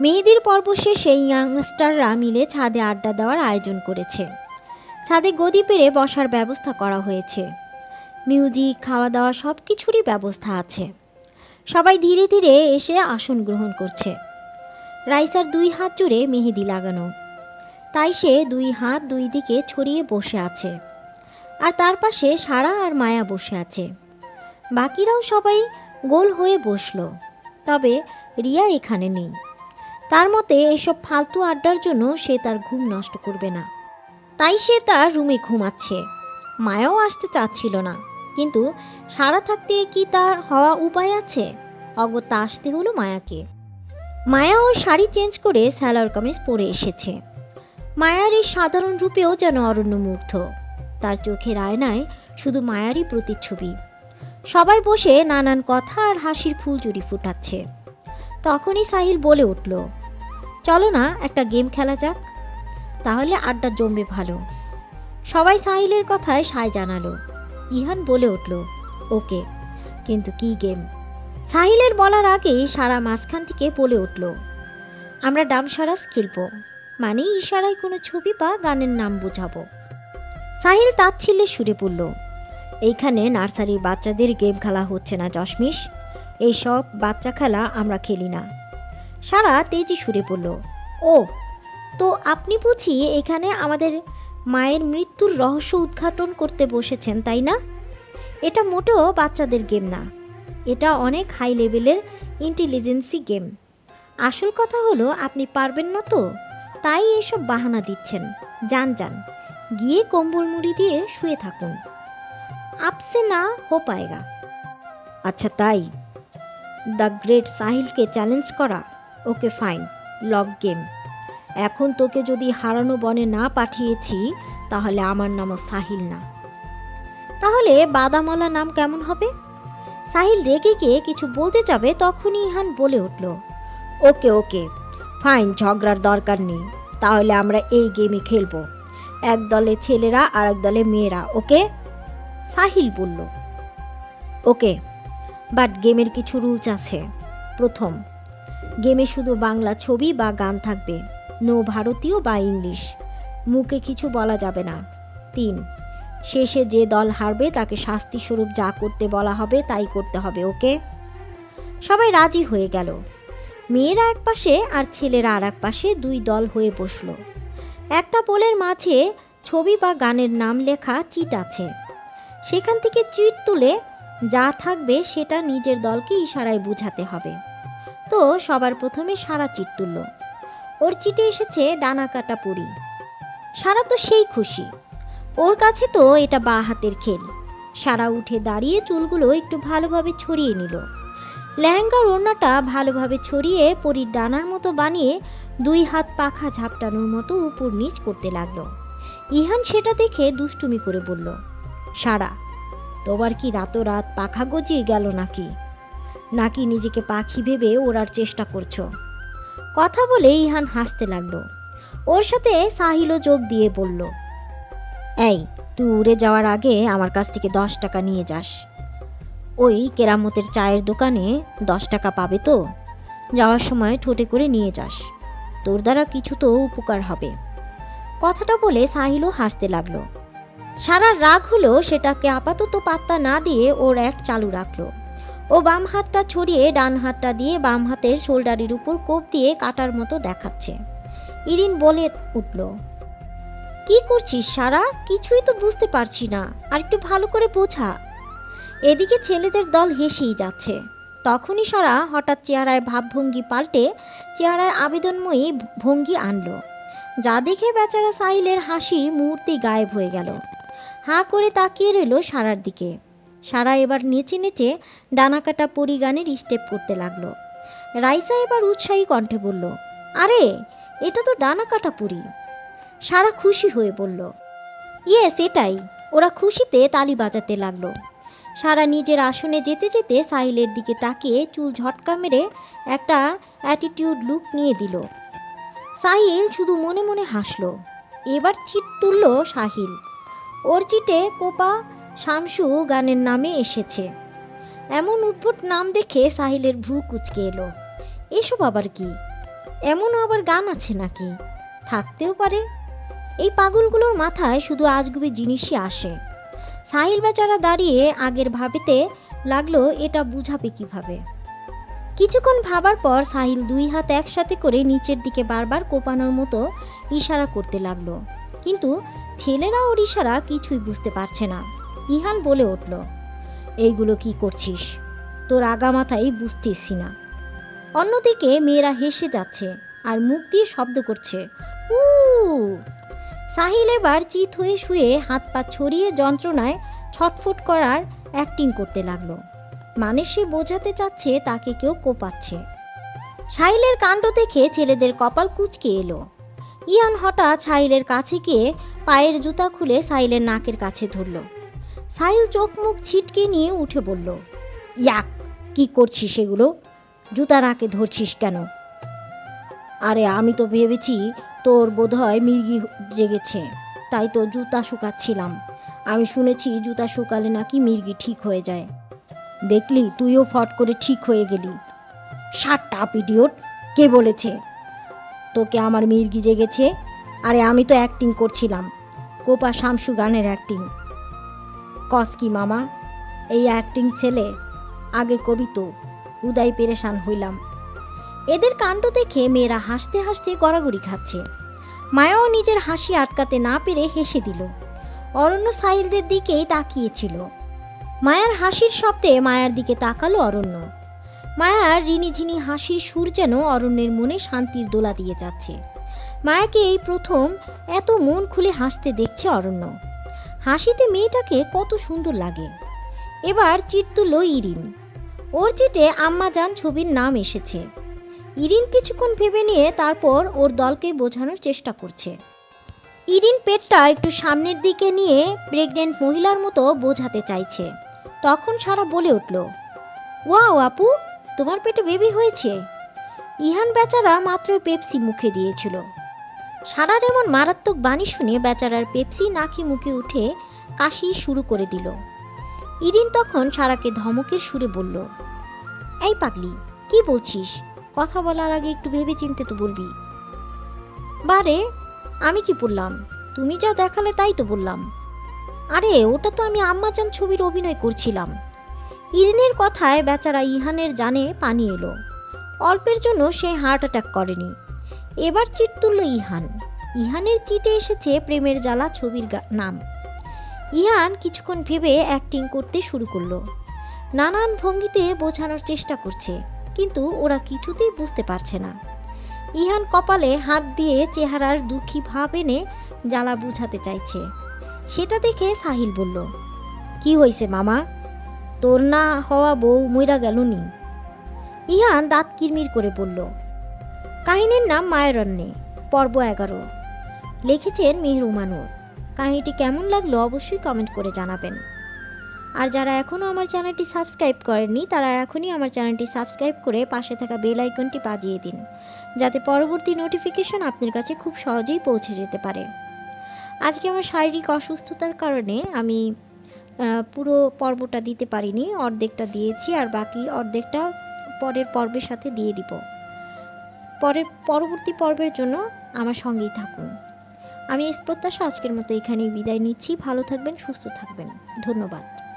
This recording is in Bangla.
মেয়েদের পর্ব শেষে ইয়াংস্টাররা মিলে ছাদে আড্ডা দেওয়ার আয়োজন করেছে। ছাদে গদি পেরে বসার ব্যবস্থা করা হয়েছে। মিউজিক খাওয়া দাওয়া সব কিছুরই ব্যবস্থা আছে। সবাই ধীরে ধীরে এসে আসন গ্রহণ করছে। রাইসার দুই হাত জুড়ে মেহেদি লাগানো। তাই সে দুই হাত দুই দিকে ছড়িয়ে বসে আছে। আর তার পাশে সারা আর মায়া বসে আছে। বাকিরাও সবাই গোল হয়ে বসল। তবে রিয়া এখানে নেই। তার মতে এসব ফালতু আড্ডার জন্য সে তার ঘুম নষ্ট করবে না। তাই সে তার রুমে ঘুমাচ্ছে। মায়াও আসতে চাচ্ছিল না। কিন্তু সারা থাকতে কি তা হওয়া উপায় আছে? অগত্যা আসতে হলো মায়াকে। মায়াও শাড়ি চেঞ্জ করে স্যালার কামিজ পরে এসেছে। মায়ার এই সাধারণ রূপেও যেন অরণ্য মুগ্ধ তার চোখের আয়নায় শুধু মায়ারই প্রতিচ্ছবি। সবাই বসে নানান কথা আর হাসির ফুলজুরি ফুটাচ্ছে। তখনই সাহিল বলে উঠল চলো না, একটা গেম খেলা যাক। তাহলে আড্ডা জমবে ভালো। সবাই সাহিলের কথায় সায় জানালো। ইহান বলে উঠল, ওকে, কিন্তু কি গেম? সাহিলের বলার আগেই সারা মাঝখান থেকে বলে উঠল, আমরা ডামসারাস খেলব। মানে ইশারায় কোনো ছবি বা গানের নাম বোঝাবো। সাহিল তাচ্ছিল্যে সুরে পড়ল এইখানে নার্সারির বাচ্চাদের গেম খেলা হচ্ছে না, জশমিশ। এইসব বাচ্চা খেলা আমরা খেলি না। সারা তেজি সুরে পড়ল ও, তো আপনি বুঝি এখানে আমাদের মায়ের মৃত্যুর রহস্য উদ্ঘাটন করতে বসেছেন, তাই না? এটা মোটেও বাচ্চাদের গেম না। এটা অনেক হাই লেভেলের ইন্টেলিজেন্সি গেম। আসল কথা হলো, আপনি পারবেন না তো? তাই এসব বাহানা দিচ্ছেন। যান যান। গিয়ে কম্বল মুড়ি দিয়ে শুয়ে থাকুন। আপসে না হো পায়গা। আচ্ছা তাই। দ্য গ্রেট সাহিলকে চ্যালেঞ্জ করা। Okay fine, lock game. এখন তোকে যদি হারানো বনে না পাঠিয়েছি, তাহলে আমার নামও সাহিল না। তাহলে বাদামলা নাম কেমন হবে? সাহিল রেগে গিয়ে কিছু বলতে যাবে, তখনই ইহান বলে উঠল, ওকে ওকে, ফাইন, ঝগড়ার দরকার নেই। তাহলে আমরা এই গেমই খেলব। এক দলে ছেলেরা আর এক দলে মেয়েরা, ওকে? সাহিল বলল, ওকে বাট গেমের কিছু রুলস আছে। প্রথম গেমে শুধু বাংলা ছবি বা গান থাকবে, নো ভারতীয় বা ইংলিশ। মুখে কিছু বলা যাবে না। তিন, শেষে যে দল হারবে তাকে শাস্তি স্বরূপ যা করতে বলা হবে তাই করতে হবে, ওকে? সবাই রাজি হয়ে গেল। মেয়েরা এক পাশে আর ছেলেরা আর এক পাশে দুই দল হয়ে বসল। একটা পোলের মাঝে ছবি বা গানের নাম লেখা চিট আছে। সেখান থেকে চিট তুলে যা থাকবে সেটা নিজের দলকে ইশারায় বুঝাতে হবে। তো সবার প্রথমে সারা চিট তুলল। ওর চিটে এসেছে ডানা কাটা পুরি। সারা তো সেই খুশি। ওর কাছে তো এটা বা হাতের খেল। সারা উঠে দাঁড়িয়ে চুলগুলো একটু ভালোভাবে ছড়িয়ে নিল। লেহেঙ্গার ওড়নাটা ভালোভাবে ছড়িয়ে পরির ডানার মতো বানিয়ে দুই হাত পাখা ঝাপটানোর মতো উপর নিচ করতে লাগল। ইহান সেটা দেখে দুষ্টুমি করে বলল, সারা, তোমার কি রাতোরাত পাখা গজিয়ে গেল নাকি? নাকি নিজেকে পাখি ভেবে ওড়ার চেষ্টা করছ? কথা বলে ইহান হাসতে লাগল। ওর সাথে সাহিলও যোগ দিয়ে বলল, এই, তুই উড়ে যাওয়ার আগে আমার কাছ থেকে দশ টাকা নিয়ে যাস। ওই কেরামতের চায়ের দোকানে দশ টাকা পাবে তো? যাওয়ার সময় ঠোঁটে করে নিয়ে যাস। তোর দ্বারা কিছু তো উপকার হবে। কথাটা বলে সাহিলও হাসতে লাগল। সারা রাগ হলো সেটাকে আপাতত পাত্তা না দিয়ে ওর এক চালু রাখল। ও বাম হাতটা ছড়িয়ে ডান হাতটা দিয়ে বাম হাতের শোল্ডারের উপর কোপ দিয়ে কাটার মতো দেখাচ্ছে। ইরিন বলে উঠল, কি করছিস সারা? কিছুই তো বুঝতে পারছি না। আর একটু ভালো করে বোঝা। এদিকে ছেলেদের দল হেসেই যাচ্ছে। তখনই সারা হঠাৎ চেহারায় ভাবভঙ্গি পাল্টে চেহারায় আবেদনময়ী ভঙ্গি আনলো। যা দেখে বেচারা সাইলের হাসি মুহূর্তেই গায়েব হয়ে গেল। হাঁ করে তাকিয়ে রইল সারার দিকে। সারা এবার নেচে নেচে ডানাকাটা পরিগানের স্টেপ করতে লাগল। রাইসা এবার উৎসাহী কণ্ঠে বলল, আরে, এটা তো ডানাকাটা পুরি। সারা খুশি হয়ে বলল, ইয়েস, এটাই। ওরা খুশিতে তালি বাজাতে লাগল। সারা নিজের আসনে যেতে যেতে সাহিলের দিকে তাকিয়ে চুল ঝটকা মেরে একটা অ্যাটিটিউড লুক নিয়ে দিল। সাহিল শুধু মনে মনে হাসলো। এবার চিট তুলল সাহিল। ওর চিটে কোপা শামসু গানের নামে এসেছে। এমন উদ্ভট নাম দেখে সাহিলের ভ্রু কুচকে এলো। এসব আবার কি? এমনও আবার গান আছে নাকি? থাকতেও পারে। এই পাগলগুলোর মাথায় শুধু আজগুবি জিনিসই আসে। সাহিল বেচারা দাঁড়িয়ে আগের ভাবেতে লাগল, এটা বুঝাবে কীভাবে? কিছুক্ষণ ভাবার পর সাহিল দুই হাত একসাথে করে নিচের দিকে বারবার কোপানোর মতো ইশারা করতে লাগল। কিন্তু ছেলেরা ওর ইশারা কিছুই বুঝতে পারছে না। ইহান বলে উঠল, এইগুলো কি করছিস? তোর আগা মাথায় বুঝতেছি না। অন্যদিকে মেয়েরা হেসে যাচ্ছে আর মুখ দিয়ে শব্দ করছে উ সাহিল এবার চিত হয়ে শুয়ে হাত পা ছড়িয়ে যন্ত্রণায় ছটফট করার অ্যাক্টিং করতে লাগল। মানে সে বোঝাতে চাচ্ছে তাকে কেউ কোপাচ্ছে। সাহিলের কাণ্ড দেখে ছেলেদের কপাল কুচকে এলো। ইয়ান হঠাৎ সাহিলের কাছে গিয়ে পায়ের জুতা খুলে সাহিলের নাকের কাছে ধরল। সাহিল চোখ মুখ ছিটকে নিয়ে উঠে বলল, ইয়াক, কি করছিস সেগুলো জুতা নাকে ধরছিস কেন? আরে, আমি তো ভেবেছি তোর বোধহয় মির্গি জেগেছে, তাই তো জুতা শুকাচ্ছিলাম। আমি শুনেছি জুতা শুকালে নাকি মির্গি ঠিক হয়ে যায়। দেখলি, তুইও ফট করে ঠিক হয়ে গেলি। সাতটা পিডিওট কে বলেছে? তোকে আমার মির্গি জেগেছে? আরে, আমি তো অ্যাক্টিং করছিলাম। কোপা শামসু গানের অ্যাক্টিং কস কি মামা, এই অ্যাক্টিং ছেলে, আগে কবি তো উদয় পেরেশান হইলাম। এদের কাণ্ড দেখে মেয়েরা হাসতে হাসতে গড়াগড়ি খাচ্ছে। মায়াও নিজের হাসি আটকাতে না পেরে হেসে দিল। অরণ্য সাহিলদের দিকেই তাকিয়েছিল। মায়ার হাসির শব্দে মায়ার দিকে তাকালো অরণ্য। মায়ার রিনিঝিনি হাসির সুর যেন অরণ্যের মনে শান্তির দোলা দিয়ে যাচ্ছে। মায়াকে এই প্রথম এত মন খুলে হাসতে দেখছে অরণ্য। হাসিতে মেয়েটাকে কত সুন্দর লাগে। এবার চিট তুলল ইরিন। ওর চিটে আম্মাজান ছবির নাম এসেছে। ইরিন কিছুক্ষণ ভেবে নিয়ে তারপর ওর দলকে বোঝানোর চেষ্টা করছে। ইরিন পেটটা একটু সামনের দিকে নিয়ে প্রেগনেন্ট মহিলার মতো বোঝাতে চাইছে। তখন সারা বলে উঠল, ওয়াও আপু, তোমার পেটে বেবি হয়েছে? ইহান বেচারা মাত্র পেপসি মুখে দিয়েছিল। সারার এমন মারাত্মক বাণী শুনে বেচারার পেপসি নাকি মুখে উঠে কাশি শুরু করে দিল। ইরিন তখন সারাকে ধমকের সুরে বলল, এই পাগলি, কি বলছিস? কথা বলার আগে একটু ভেবে চিনতে তো বলবি। বারে, আমি কি বললাম? তুমি যা দেখালে তাই তো বললাম। আরে, ওটা তো আমি আম্মাজান ছবির অভিনয় করছিলাম। ইরিনের কথায় বেচারা ইহানের জানে পানি এলো। অল্পের জন্য সে হার্ট অ্যাটাক করেনি। এবার চিট তুলল ইহান। ইহানের চিটে এসেছে প্রেমের জ্বালা ছবির নাম। ইহান কিছুক্ষণ ভেবে অ্যাক্টিং করতে শুরু করল। নানান ভঙ্গিতে বোঝানোর চেষ্টা করছে, কিন্তু ওরা কিছুতেই বুঝতে পারছে না। ইহান কপালে হাত দিয়ে চেহারার দুঃখী ভাব এনে জ্বালা বুঝাতে চাইছে। সেটা দেখে সাহিল বলল, কি হয়েছে মামা? তোর না হওয়া বউ মইরা গেল নি? ইহান দাঁত কিরমির করে বলল কাহিনীর নাম মায়েরণ্যে পর্ব এগারো। লিখেছেন মেহরুমানুর কাহিনীটি কেমন লাগল অবশ্যই কমেন্ট করে জানাবেন। আর যারা এখনও আমার চ্যানেলটি সাবস্ক্রাইব করেননি, তারা এখনই আমার চ্যানেলটি সাবস্ক্রাইব করে পাশে থাকা বেল আইকনটি বাজিয়ে দিন, যাতে পরবর্তী নোটিফিকেশন আপনার কাছে খুব সহজেই পৌঁছে যেতে পারে। আজকে আমার শারীরিক অসুস্থতার কারণে আমি পুরো পর্বটা দিতে পারিনি, অর্ধেকটা দিয়েছি আর বাকি অর্ধেকটা পরের পর্বের সাথে দিয়ে দিব। পরের পরবর্তী পর্বের জন্য আমার সঙ্গেই থাকুন। আমি এই প্রত্যাশা আজকের মতো এখানেই বিদায় নিচ্ছি। ভালো থাকবেন, সুস্থ থাকবেন। ধন্যবাদ।